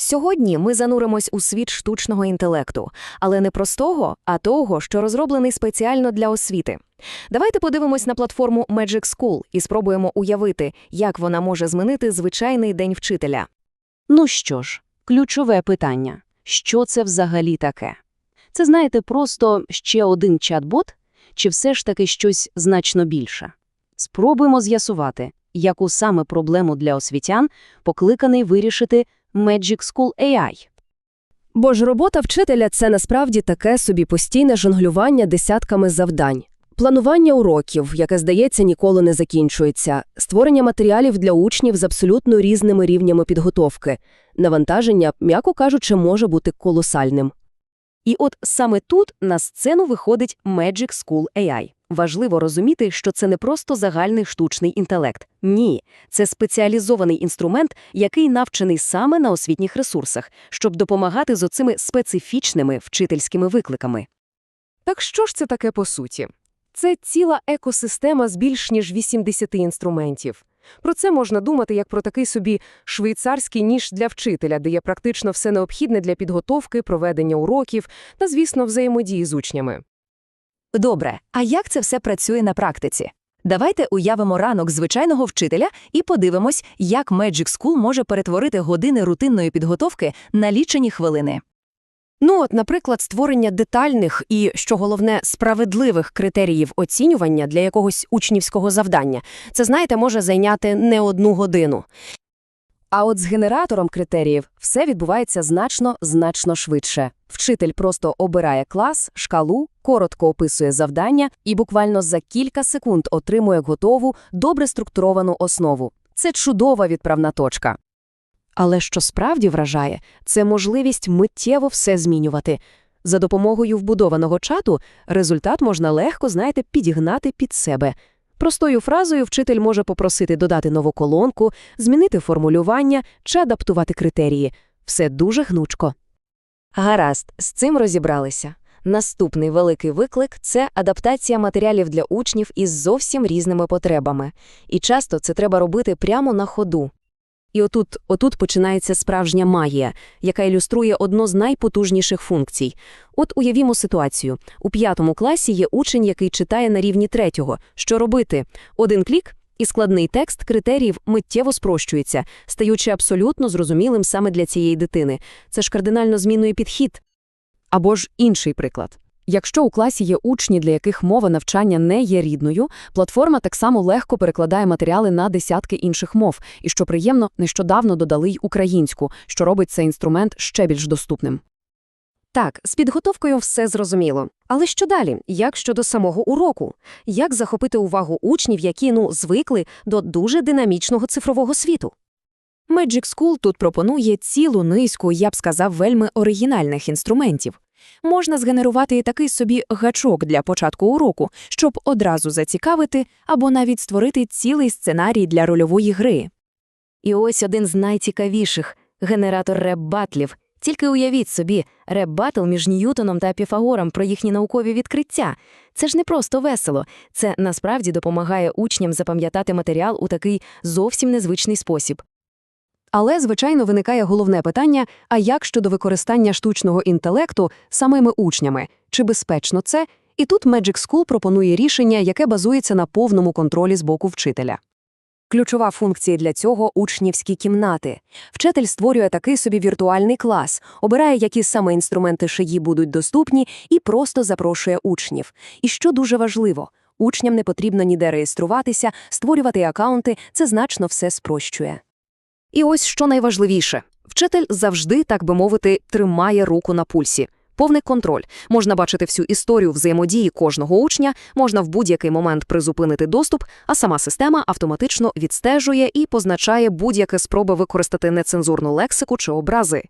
Сьогодні ми зануримось у світ штучного інтелекту, але не простого, а того, що розроблений спеціально для освіти. Давайте подивимось на платформу Magic School і спробуємо уявити, як вона може змінити звичайний день вчителя. Ну що ж, ключове питання. Що це взагалі таке? Це, знаєте, просто ще один чат-бот? Чи все ж таки щось значно більше? Спробуємо з'ясувати, яку саме проблему для освітян покликаний вирішити Magic School AI. Бо ж робота вчителя – це насправді таке собі постійне жонглювання десятками завдань. Планування уроків, яке, здається, ніколи не закінчується, створення матеріалів для учнів з абсолютно різними рівнями підготовки. Навантаження, м'яко кажучи, може бути колосальним. І от саме тут на сцену виходить Magic School AI. Важливо розуміти, що це не просто загальний штучний інтелект. Ні, це спеціалізований інструмент, який навчений саме на освітніх ресурсах, щоб допомагати з оцими специфічними вчительськими викликами. Так що ж це таке по суті? Це ціла екосистема з більш ніж 80 інструментів. Про це можна думати як про такий собі швейцарський ніж для вчителя, де є практично все необхідне для підготовки, проведення уроків та, звісно, взаємодії з учнями. Добре, а як це все працює на практиці? Давайте уявимо ранок звичайного вчителя і подивимось, як Magic School може перетворити години рутинної підготовки на лічені хвилини. Ну, от, наприклад, створення детальних і, що головне, справедливих критеріїв оцінювання для якогось учнівського завдання. Це, знаєте, може зайняти не одну годину. А от з генератором критеріїв все відбувається значно-значно швидше. Вчитель просто обирає клас, шкалу, коротко описує завдання і буквально за кілька секунд отримує готову, добре структуровану основу. Це чудова відправна точка. Але що справді вражає, це можливість миттєво все змінювати. За допомогою вбудованого чату результат можна легко, знаєте, підігнати під себе. Простою фразою вчитель може попросити додати нову колонку, змінити формулювання чи адаптувати критерії. Все дуже гнучко. Гаразд, з цим розібралися. Наступний великий виклик – це адаптація матеріалів для учнів із зовсім різними потребами. І часто це треба робити прямо на ходу. І отут, отут починається справжня магія, яка ілюструє одну з найпотужніших функцій. От уявімо ситуацію. У п'ятому класі є учень, який читає на рівні третього. Що робити? Один клік – і складний текст критеріїв миттєво спрощується, стаючи абсолютно зрозумілим саме для цієї дитини. Це ж кардинально змінює підхід. Або ж інший приклад. Якщо у класі є учні, для яких мова навчання не є рідною, платформа так само легко перекладає матеріали на десятки інших мов, і, що приємно, нещодавно додали й українську, що робить цей інструмент ще більш доступним. Так, з підготовкою все зрозуміло. Але що далі? Як щодо самого уроку? Як захопити увагу учнів, які, ну, звикли до дуже динамічного цифрового світу? Magic School тут пропонує цілу низку, я б сказав, вельми оригінальних інструментів. Можна згенерувати і такий собі гачок для початку уроку, щоб одразу зацікавити або навіть створити цілий сценарій для рольової гри. І ось один з найцікавіших – генератор реп-батлів. Тільки уявіть собі, реп-батл між Ньютоном та Піфагором про їхні наукові відкриття. Це ж не просто весело, це насправді допомагає учням запам'ятати матеріал у такий зовсім незвичний спосіб. Але, звичайно, виникає головне питання, а як щодо використання штучного інтелекту самими учнями? Чи безпечно це? І тут Magic School пропонує рішення, яке базується на повному контролі з боку вчителя. Ключова функція для цього – учнівські кімнати. Вчитель створює такий собі віртуальний клас, обирає, які саме інструменти шиї будуть доступні, і просто запрошує учнів. І що дуже важливо – учням не потрібно ніде реєструватися, створювати акаунти – це значно все спрощує. І ось що найважливіше. Вчитель завжди, так би мовити, тримає руку на пульсі. Повний контроль. Можна бачити всю історію взаємодії кожного учня, можна в будь-який момент призупинити доступ, а сама система автоматично відстежує і позначає будь-яке спроби використати нецензурну лексику чи образи.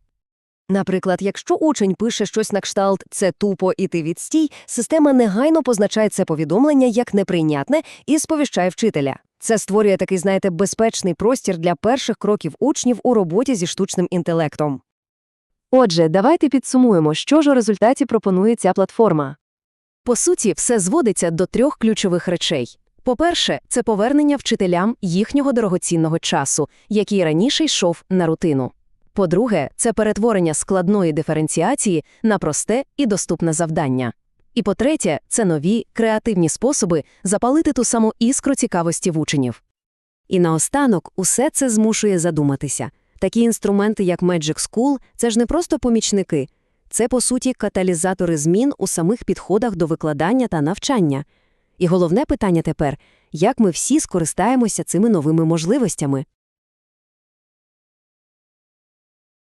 Наприклад, якщо учень пише щось на кшталт «це тупо і ти відстій», система негайно позначає це повідомлення як неприйнятне і сповіщає вчителя. Це створює такий, знаєте, безпечний простір для перших кроків учнів у роботі зі штучним інтелектом. Отже, давайте підсумуємо, що ж у результаті пропонує ця платформа. По суті, все зводиться до трьох ключових речей. По-перше, це повернення вчителям їхнього дорогоцінного часу, який раніше йшов на рутину. По-друге, це перетворення складної диференціації на просте і доступне завдання. І по-третє, це нові, креативні способи запалити ту саму іскру цікавості в учнів. І наостанок усе це змушує задуматися. Такі інструменти, як Magic School, це ж не просто помічники. Це, по суті, каталізатори змін у самих підходах до викладання та навчання. І головне питання тепер – як ми всі скористаємося цими новими можливостями?